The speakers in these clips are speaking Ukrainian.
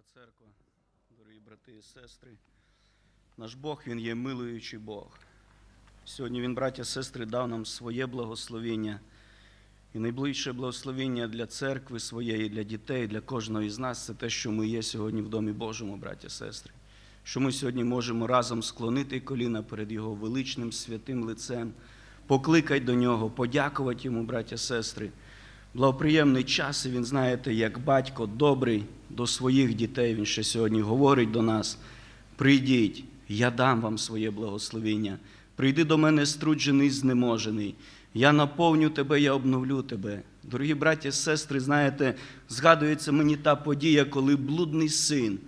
Дорога церква, дорогі брати і сестри, наш Бог, Він є милуючий Бог. Сьогодні Він, браття і сестри, дав нам своє благословення. І найближче благословення для церкви своєї, для дітей, для кожного із нас це те, що ми є сьогодні в Домі Божому, браття і сестри. Що ми сьогодні можемо разом склонити коліна перед Його величним святим лицем, покликати до Нього, подякувати Йому, браття і сестри. Благоприємний час, і він, знаєте, як батько добрий до своїх дітей, він ще сьогодні говорить до нас: прийдіть, я дам вам своє благословіння. Прийди до мене струджений, знеможений. Я наповню тебе, я обновлю тебе. Дорогі браті сестри, знаєте, згадується мені та подія, коли блудний син,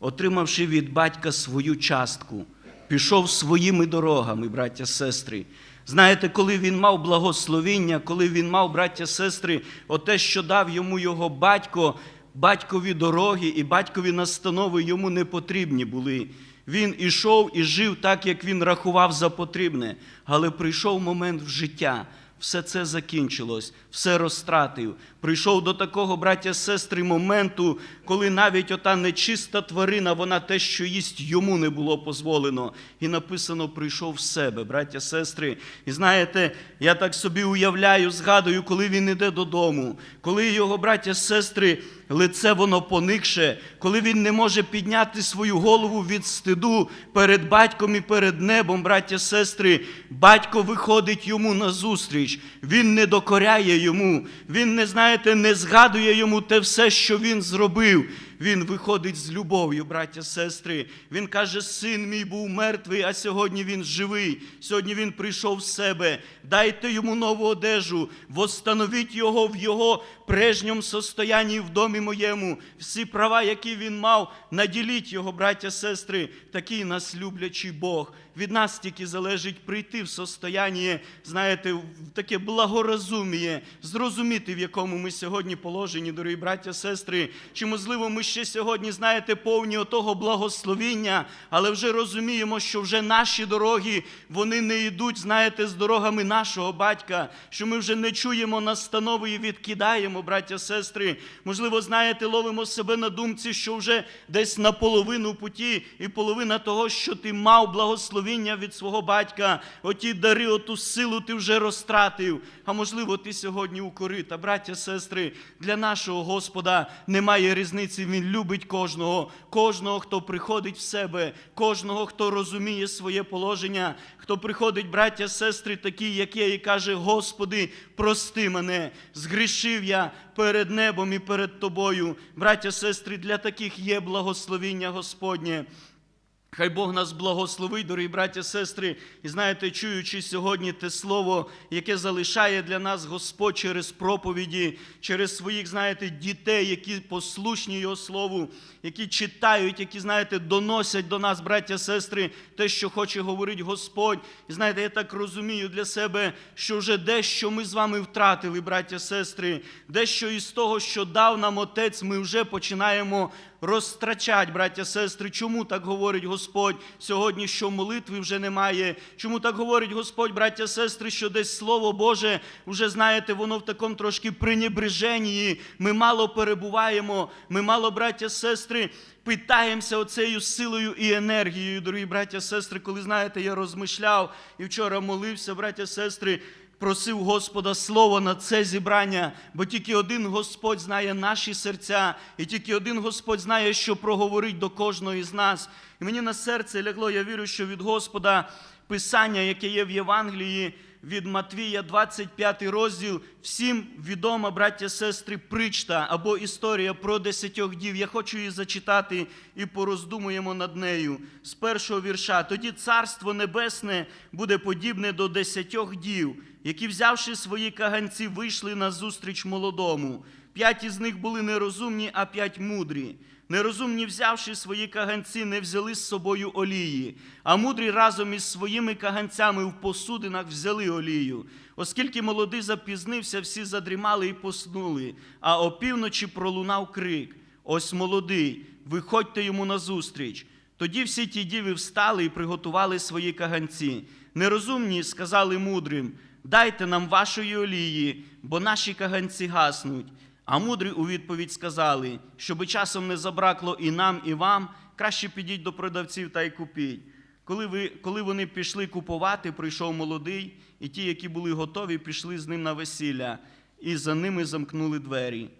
отримавши від батька свою частку, пішов своїми дорогами, браття сестри. Знаєте, коли він мав благословіння, коли він мав, браття сестри, оте, що дав йому його батько, батькові дороги і батькові настанови йому не потрібні були. Він ішов і жив так, як він рахував за потрібне, але прийшов момент в життя. Все це закінчилось, все розтратив. Прийшов до такого, браття сестри, моменту, коли навіть ота нечиста тварина, вона те, що їсть, йому не було дозволено. І написано, прийшов в себе, браття сестри. І знаєте, я так собі уявляю, згадую, коли він іде додому, коли його браття сестри, лице воно поникше, коли він не може підняти свою голову від стиду перед батьком і перед небом, браття сестри, батько виходить йому назустріч, він не докоряє йому, він не знаєте, не згадує йому те все, що він зробив. Він виходить з любов'ю, браття, сестри. Він каже: син мій був мертвий, а сьогодні він живий. Сьогодні він прийшов в себе. Дайте йому нову одежу, восстановіть його в його прежньому состоянні в домі моєму. Всі права, які він мав, наділіть його, браття, сестри. Такий нас люблячий Бог. Від нас тільки залежить прийти в состояння, знаєте, в таке благорозуміє, зрозуміти, в якому ми сьогодні положені, дорогі браття, сестри. Чи можливо ми ще сьогодні, знаєте, повні отого благословіння, але вже розуміємо, що вже наші дороги вони не йдуть, знаєте, з дорогами нашого батька, що ми вже не чуємо настанови і відкидаємо, браття, сестри. Можливо, знаєте, ловимо себе на думці, що вже десь на половину путі, і половина того, що ти мав благословіння від свого батька, оті дари, оту силу ти вже розтратив. А можливо, ти сьогодні укорита. Браття, сестри, для нашого Господа немає різниці. Він любить кожного, кожного, хто приходить в себе, кожного, хто розуміє своє положення, хто приходить, браття, сестри, такі, як є, і каже: Господи, прости мене, згрішив я перед небом і перед тобою. Браття, сестри, для таких є благословіння Господнє. Хай Бог нас благословить, дорогі браття, сестри, і знаєте, чуючи сьогодні те слово, яке залишає для нас Господь через проповіді, через своїх, знаєте, дітей, які послушні Його Слову, які читають, які, знаєте, доносять до нас, браття, сестри, те, що хоче говорити Господь. І знаєте, я так розумію для себе, що вже дещо ми з вами втратили, браття, сестри, дещо із того, що дав нам Отець, ми вже починаємо розтрачать, браття, сестри. Чому так говорить Господь сьогодні, що молитви вже немає? Чому так говорить Господь, браття, сестри, що десь Слово Боже, вже знаєте, воно в такому трошки пренебреженні. Ми мало перебуваємо, ми мало, браття, сестри. Питаємося оцею силою і енергією, дорогі браття, сестри, коли знаєте, я розмишляв і вчора молився, браття, сестри, просив Господа слово на це зібрання, бо тільки один Господь знає наші серця, і тільки один Господь знає, що проговорить до кожного із нас. І мені на серце лягло, я вірю, що від Господа Писання, яке є в Євангелії, від Матвія, 25 розділ, всім відома, браття, сестри, причта або історія про десятьох дів. Я хочу її зачитати і пороздумуємо над нею. З першого вірша. Тоді Царство Небесне буде подібне до десятьох дів, які, взявши свої каганці, вийшли на зустріч молодому. П'ять із них були нерозумні, а п'ять мудрі. Нерозумні, взявши свої каганці, не взяли з собою олії, а мудрі разом із своїми каганцями в посудинах взяли олію. Оскільки молодий запізнився, всі задрімали і поснули, а опівночі пролунав крик: Ось молодий, виходьте йому назустріч. Тоді всі ті діви встали і приготували свої каганці. Нерозумні сказали мудрим: Дайте нам вашої олії, бо наші каганці гаснуть. А мудрі у відповідь сказали, щоби часом не забракло і нам, і вам, краще підіть до продавців та й купіть. Коли, ви, коли вони пішли купувати, прийшов молодий, і ті, які були готові, пішли з ним на весілля, і за ними замкнули двері.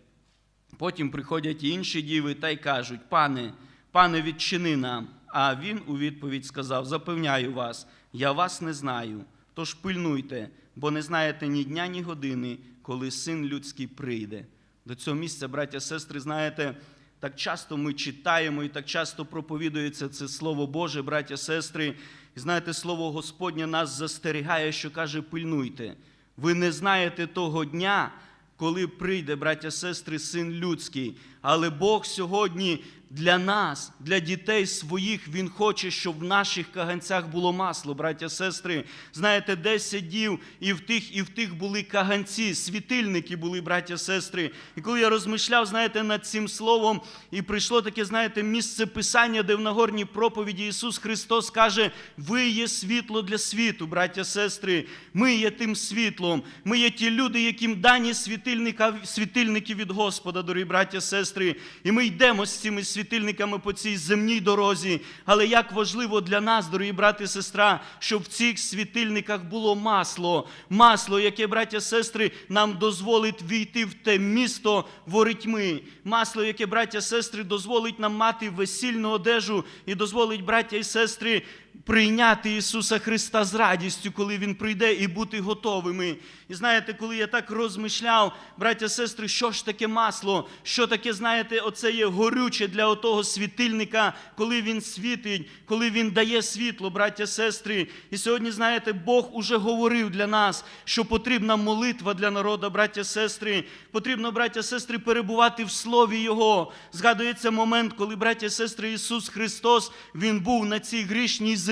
Потім приходять інші діви та й кажуть: Пане, пане, відчини нам. А він у відповідь сказав: Запевняю вас, я вас не знаю. Тож пильнуйте, бо не знаєте ні дня, ні години, коли син людський прийде. До цього місця, браття, сестри, знаєте, так часто ми читаємо і так часто проповідується це Слово Боже, браття, сестри. І знаєте, Слово Господнє нас застерігає, що каже: пильнуйте. Ви не знаєте того дня, коли прийде, браття, сестри, син людський. Але Бог сьогодні для нас, для дітей своїх, Він хоче, щоб в наших каганцях було масло, браття, сестри. Знаєте, де сидів, і в тих, і в тих були каганці, світильники були, браття, сестри. І коли я розмишляв, знаєте, над цим словом, і прийшло таке, знаєте, місце писання, де в Нагорній проповіді Ісус Христос каже: Ви є світло для світу, браття, сестри. Ми є тим світлом. Ми є ті люди, яким дані світильники від Господа, дорогі браття, сестри. І ми йдемо з цими світильниками по цій земній дорозі. Але як важливо для нас, дорогі брати і сестра, щоб в цих світильниках було масло, масло, яке, браття, сестри, нам дозволить війти в те місто ворітьми. Масло, яке, браття, сестри, дозволить нам мати весільну одежу і дозволить, браття і сестри, прийняти Ісуса Христа з радістю, коли Він прийде, і бути готовими. І знаєте, коли я так розмишляв, браття, сестри, що ж таке масло? Що таке, знаєте, оце є горюче для отого світильника, коли він світить, коли він дає світло, браття, сестри. І сьогодні, знаєте, Бог уже говорив для нас, що потрібна молитва для народу, браття, сестри. Потрібно, браття, сестри, перебувати в Слові Його. Згадується момент, коли, браття, сестри, Ісус Христос, Він був на цій грішній землі,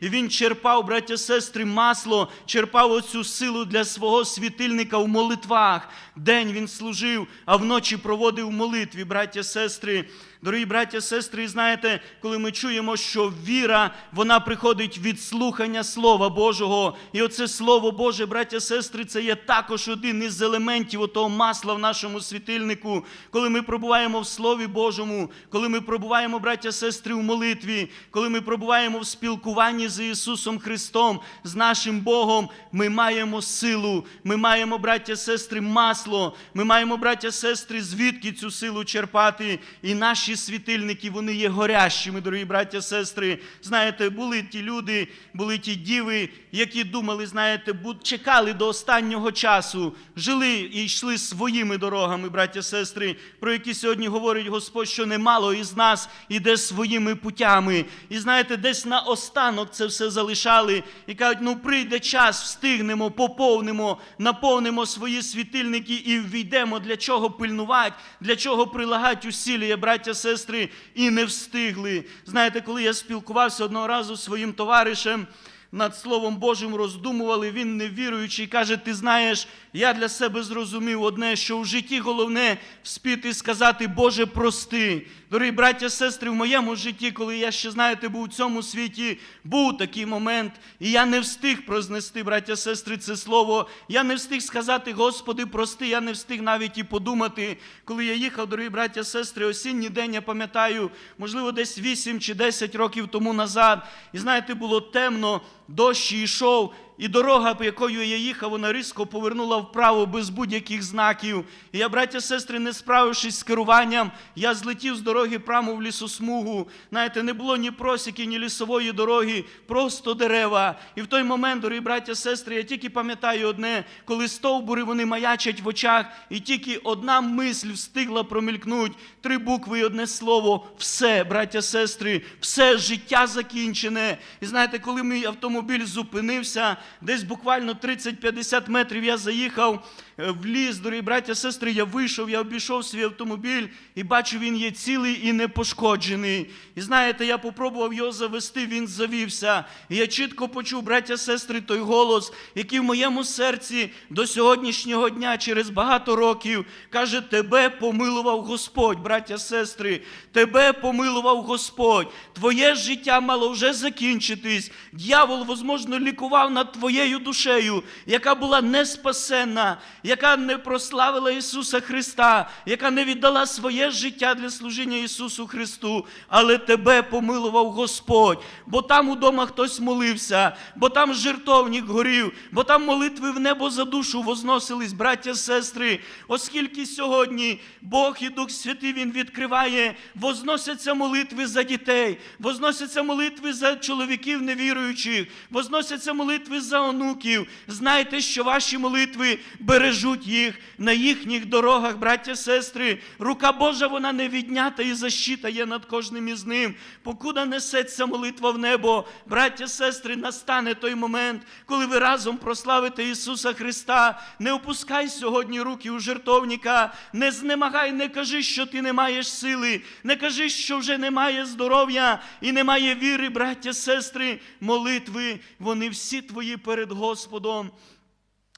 і Він черпав, браття, сестри, масло, черпав оцю силу для свого світильника в молитвах. День він служив, а вночі проводив молитві, браття, сестри. Дорогі браття, сестри, знаєте, коли ми чуємо, що віра, вона приходить від слухання Слова Божого. І оце Слово Боже, браття, сестри, це є також один із елементів отого масла в нашому світильнику. Коли ми пробуваємо в Слові Божому, коли ми пробуваємо, браття, сестри, в молитві, коли ми пробуваємо в спілкуванні з Ісусом Христом, з нашим Богом, ми маємо силу, ми маємо, браття, сестри, масло, ми маємо, браття, сестри, звідки цю силу черпати. І наші світильники, вони є горящими, дорогі браття, сестри. Знаєте, були ті люди, були ті діви, які думали, знаєте, чекали до останнього часу, жили і йшли своїми дорогами, браття, сестри, про які сьогодні говорить Господь, що немало із нас іде своїми путями. І знаєте, десь на останок це все залишали і кажуть, ну прийде час, встигнемо, поповнимо, наповнимо свої світильники і ввійдемо, для чого пильнувати, для чого прилагати усілля, браття, сестри, і не встигли. Знаєте, коли я спілкувався одного разу зі своїм товаришем, над Словом Божим роздумували, він невіруючий, каже: Ти знаєш, я для себе зрозумів одне, що в житті головне вспіти сказати, Боже, прости. Дорогі браття, сестри, в моєму житті, коли я ще, знаєте, був у цьому світі, був такий момент, і я не встиг прознести, браття, сестри, це слово. Я не встиг сказати, Господи, прости, я не встиг навіть і подумати, коли я їхав, дорогі браття, сестри, осінній день, я пам'ятаю, можливо, десь 8 чи 10 років тому назад. І знаєте, було темно, дощ йшов. І дорога, по якою я їхав, вона різко повернула вправо без будь-яких знаків. І я, браття, сестри, не справившись з керуванням, я злетів з дороги прямо в лісосмугу. Знаєте, не було ні просіки, ні лісової дороги, просто дерева. І в той момент, дорогі браття, сестри, я тільки пам'ятаю одне, коли стовбури вони маячать в очах, і тільки одна мисль встигла промількнуть, три букви і одне слово. Все, браття, сестри, все життя закінчене. І знаєте, коли мій автомобіль зупинився, десь буквально 30-50 метрів я заїхав в ліс, дорогі браття, сестри, я вийшов, я обійшов свій автомобіль і бачу, він є цілий і непошкоджений. І знаєте, я попробував його завести, він завівся. І я чітко почув, браття, сестри, той голос, який в моєму серці до сьогоднішнього дня, через багато років, каже: Тебе помилував Господь, браття, сестри, тебе помилував Господь. Твоє життя мало вже закінчитись. Дьявол, возможно, лікував над твоєю душею, яка була неспасенна. Яка не прославила Ісуса Христа, яка не віддала своє життя для служіння Ісусу Христу, але тебе помилував Господь, бо там удома хтось молився, бо там жертовник горів, бо там молитви в небо за душу возносились, браття, сестри, оскільки сьогодні Бог і Дух Святий Він відкриває, возносяться молитви за дітей, возносяться молитви за чоловіків невіруючих, возносяться молитви за онуків. Знайте, що ваші молитви бережуть їх на їхніх дорогах, браття, сестри. Рука Божа, вона не віднята і защита є над кожним із ним. Покуда несеться молитва в небо, браття, сестри, настане той момент, коли ви разом прославите Ісуса Христа. Не опускай сьогодні руки у жертовника, не знемагай, не кажи, що ти не маєш сили, не кажи, що вже немає здоров'я і немає віри, браття, сестри, молитви, вони всі твої перед Господом.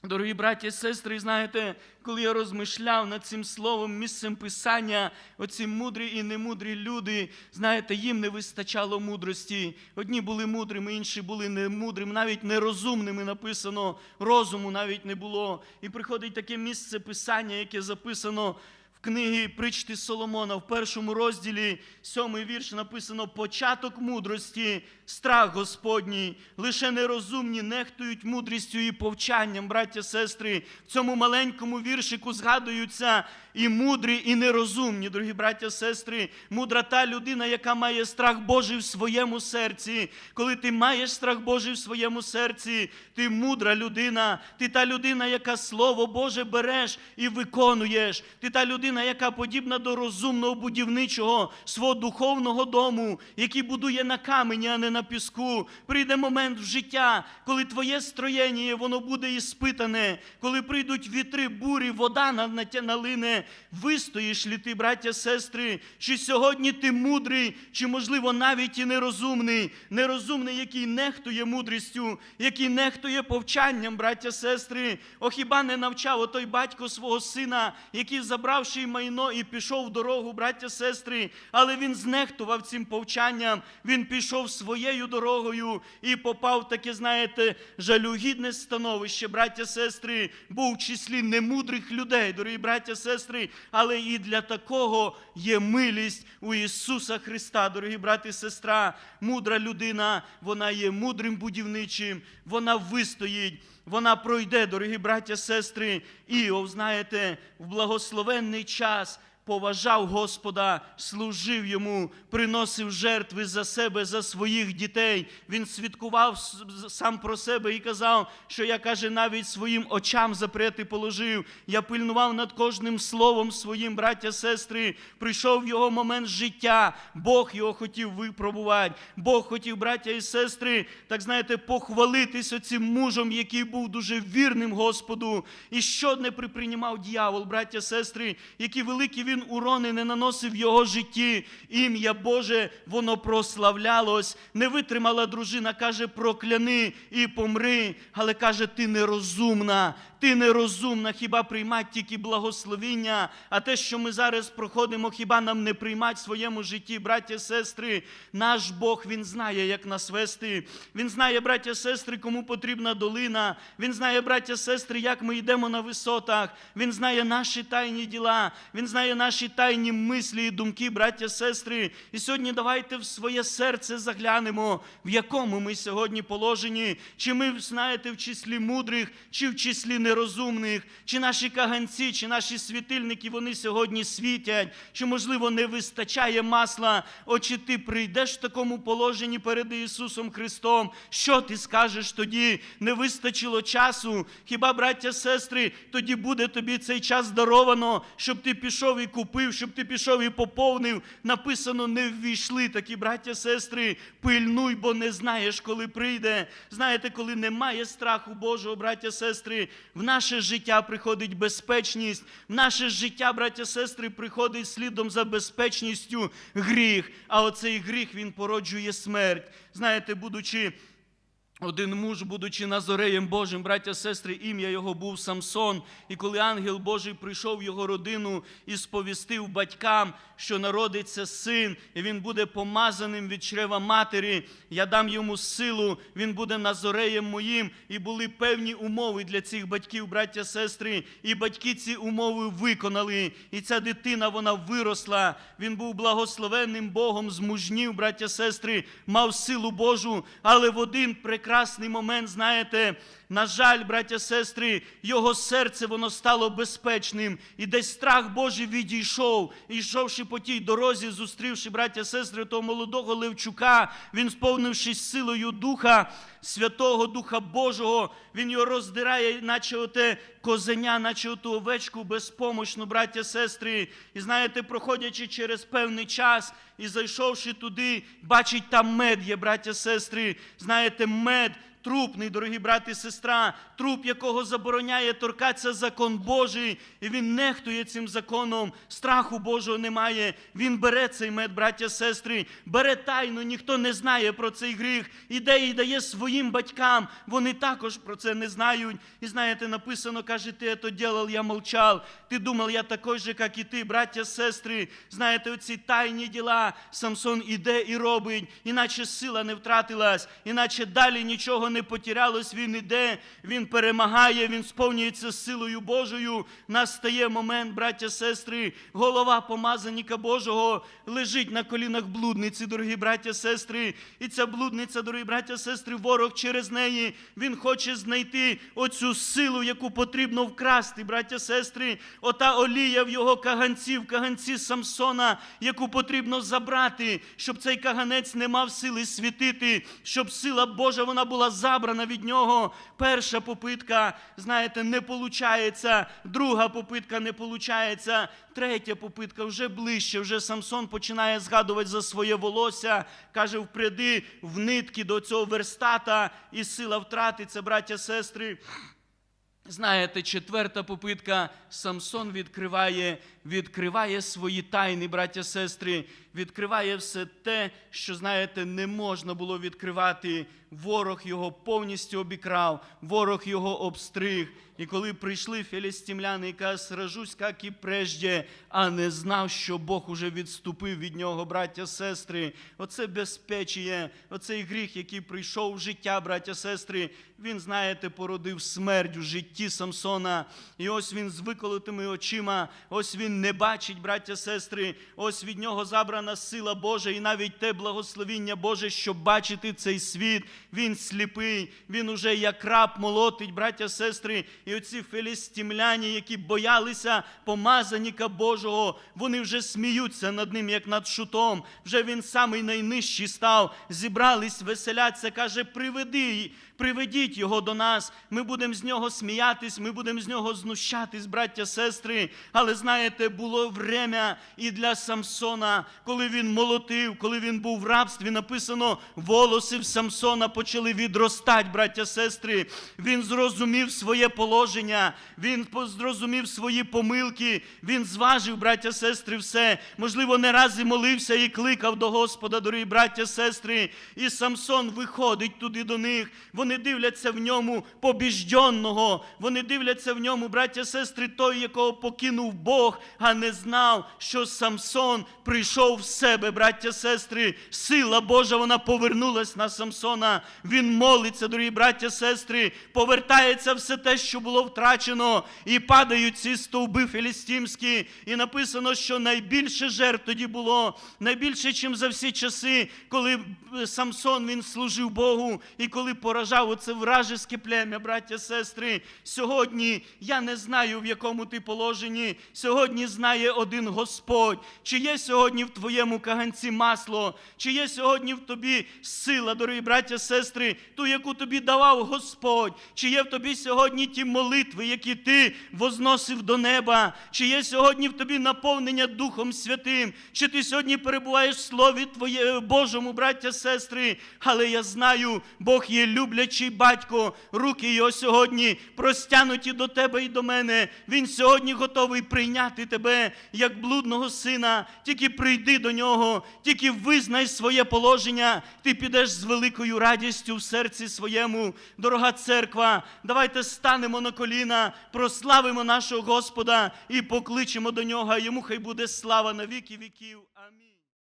Дорогі браті і сестри, знаєте, коли я розмишляв над цим словом, місцем писання, оці мудрі і немудрі люди, знаєте, їм не вистачало мудрості. Одні були мудрими, інші були немудрими, навіть нерозумними написано, розуму навіть не було. І приходить таке місце писання, яке записано в книгі Причти Соломона в першому розділі, сьомий вірш написано початок мудрості, страх Господній. Лише нерозумні нехтують мудрістю і повчанням, браття, сестри. В цьому маленькому віршику згадуються і мудрі, і нерозумні, дорогі браття, сестри. Мудра та людина, яка має страх Божий в своєму серці. Коли ти маєш страх Божий в своєму серці, ти мудра людина, ти та людина, яка Слово Боже береш і виконуєш. Ти та людина, яка подібна до розумного будівничого свого духовного дому, який будує на камені, а не на піску. Прийде момент в життя, коли твоє строєння, воно буде іспитане, коли прийдуть вітри, бурі, вода на- на- налине. Вистоїш лі ти, браття, сестри, чи сьогодні ти мудрий, чи, можливо, навіть і нерозумний, нерозумний, який нехтує мудрістю, який нехтує повчанням, браття, сестри. О, хіба не навчав отой батько свого сина, який, забравши майно і пішов в дорогу, браття, сестри, але він знехтував цим повчанням, він пішов своєю дорогою і попав таке, знаєте, жалюгідне становище, браття, сестри, був в числі немудрих людей, дорогі браття, сестри, але і для такого є милість у Ісуса Христа, дорогі брати і сестра. Мудра людина, вона є мудрим будівничим, вона вистоїть. Вона пройде, дорогі браття, сестри. Іов, знаєте, в благословенний час поважав Господа, служив йому, приносив жертви за себе, за своїх дітей. Він свідкував сам про себе і казав, що я каже, навіть своїм очам запрети положив. Я пильнував над кожним словом своїм, браття, сестри. Прийшов його момент життя. Бог його хотів випробувати. Бог хотів, браття і сестри, так знаєте, похвалитись оцим мужем, який був дуже вірним Господу. І що не приприймав дьявол, браття, сестри, які великі він урони не наносив його житті. Ім'я Боже, воно прославлялось. Не витримала дружина, каже, прокляни і помри. Але каже, ти нерозумна. Ти нерозумна, хіба приймати тільки благословіння, а те, що ми зараз проходимо, хіба нам не приймати в своєму житті, браття, сестри, наш Бог, Він знає, як нас вести. Він знає, браття, сестри, кому потрібна долина. Він знає, браття, сестри, як ми йдемо на висотах. Він знає наші тайні діла. Він знає наші тайні мислі і думки, браття, сестри. І сьогодні давайте в своє серце заглянемо, в якому ми сьогодні положені. Чи ми, знаєте, в числі мудрих, чи в числі нерозумних, чи наші каганці, чи наші світильники, вони сьогодні світять, чи, можливо, не вистачає масла. О, чи ти прийдеш в такому положенні перед Ісусом Христом? Що ти скажеш тоді? Не вистачило часу. Хіба, браття, сестри, тоді буде тобі цей час даровано, щоб ти пішов і купив, щоб ти пішов і поповнив. Написано, не ввійшли такі, браття, сестри, пильнуй, бо не знаєш, коли прийде. Знаєте, коли немає страху Божого, браття, сестри, в наше життя приходить безпечність, в наше життя, браття, сестри, приходить слідом за безпечністю гріх. А оцей гріх він породжує смерть. Знаєте, будучи Один муж, будучи Назореєм Божим, браття, сестри, ім'я його був Самсон. І коли ангел Божий прийшов в його родину і сповістив батькам, що народиться син, і він буде помазаним від чрева матері, я дам йому силу, він буде Назореєм моїм. І були певні умови для цих батьків, браття, сестри. І батьки ці умови виконали. І ця дитина вона виросла. Він був благословенним Богом, змужнів, браття, сестри, мав силу Божу, але в один прекрасний момент, знаєте, на жаль, браття, сестри, його серце воно стало безпечним, і десь страх Божий відійшов, і йшовши по тій дорозі, зустрівши браття, сестри, того молодого Левчука, він, сповнившись силою Духа, Святого Духа Божого, він його роздирає, наче оте козеня, наче оту овечку безпомощну, браття, сестри. І знаєте, проходячи через певний час і зайшовши туди, бачить там мед є, браття, сестри. Знаєте, мед трупний, дорогі брати і сестра, труп, якого забороняє торкатися закон Божий, і він нехтує цим законом, страху Божого немає. Він бере цей мед, браття, сестри, бере тайну, ніхто не знає про цей гріх, іде і дає своїм батькам. Вони також про це не знають. І знаєте, написано, каже, ти це ділав, я молчав. Ти думав, я такий же, як і ти, браття, сестри. Знаєте, оці тайні діла Самсон іде і робить, іначе сила не втратилась, іначе далі нічого не потерялось. Він іде, він перемагає, він сповнюється силою Божою. Настає момент, браття, сестри, голова помазаніка Божого лежить на колінах блудниці, дорогі браття, сестри. І ця блудниця, дорогі браття, сестри, ворог через неї. Він хоче знайти оцю силу, яку потрібно вкрасти, браття, сестри. Ота олія в його каганці, в каганці Самсона, яку потрібно забрати, щоб цей каганець не мав сили світити, щоб сила Божа вона була забрана від нього. Перша попитка, знаєте, не получається, друга попитка не получається, третя попитка вже ближче. Вже Самсон починає згадувати за своє волосся, каже, впряди в нитки до цього верстата, і сила втратиться, браття, сестри. Знаєте, четверта попитка Самсон відкриває, відкриває свої тайни, браття, сестри, відкриває все те, що, знаєте, не можна було відкривати. Ворог його повністю обікрав, ворог його обстриг. І коли прийшли філістимляни і сражусь, як і прежде, а не знав, що Бог уже відступив від нього, браття, сестри. Оце безпечіє, оцей гріх, який прийшов в життя, браття, сестри. Він, знаєте, породив смерть у житті Самсона. І ось він з виколотими очима, ось він не бачить, браття, сестри. Ось від нього забрана сила Божа, і навіть те благословіння Боже, щоб бачити цей світ. Він сліпий, він уже як раб молотить, браття, сестри. І оці філістимляні, які боялися помазаніка Божого, вони вже сміються над ним, як над шутом. Вже він самий найнижчий став. Зібрались, веселяться, каже, приведи. Приведіть його до нас, ми будемо з нього сміятись, ми будемо з нього знущатись, браття, сестри. Але знаєте, було время і для Самсона, коли він молотив, коли він був в рабстві, написано, волоси в Самсона почали відростати, браття, сестри. Він зрозумів своє положення, він зрозумів свої помилки, він зважив, браття, сестри, все. Можливо, не раз і молився і кликав до Господа, дорогі браття, сестри. І Самсон виходить туди до них. Вони дивляться в ньому побіжденного. Вони дивляться в ньому, браття, сестри, той, якого покинув Бог, а не знав, що Самсон прийшов в себе, браття, сестри. Сила Божа, вона повернулась на Самсона. Він молиться, дорогі браття, сестри, повертається все те, що було втрачено, і падають ці стовби філістимські. І написано, що найбільше жертв тоді було, найбільше, чим за всі часи, коли е, Самсон він служив Богу, і коли поражав оце вражеське плем'я, браття, сестри. Сьогодні я не знаю, в якому ти положенні. Сьогодні знає один Господь. Чи є сьогодні в твоєму каганці масло, чи є сьогодні в тобі сила, дорогі браття, сестри, ту, яку тобі давав Господь, чи є в тобі сьогодні ті молитви, які ти возносив до неба, чи є сьогодні в тобі наповнення Духом Святим, чи ти сьогодні перебуваєш в Слові Твоє Божому, браття, сестри. Але я знаю, Бог є люблячий люблячий батько, руки його сьогодні простянуті до тебе і до мене. Він сьогодні готовий прийняти тебе як блудного сина. Тільки прийди до нього, тільки визнай своє положення. Ти підеш з великою радістю в серці своєму. Дорога церква, давайте станемо на коліна, прославимо нашого Господа і покличемо до нього. Йому хай буде слава на віки віків.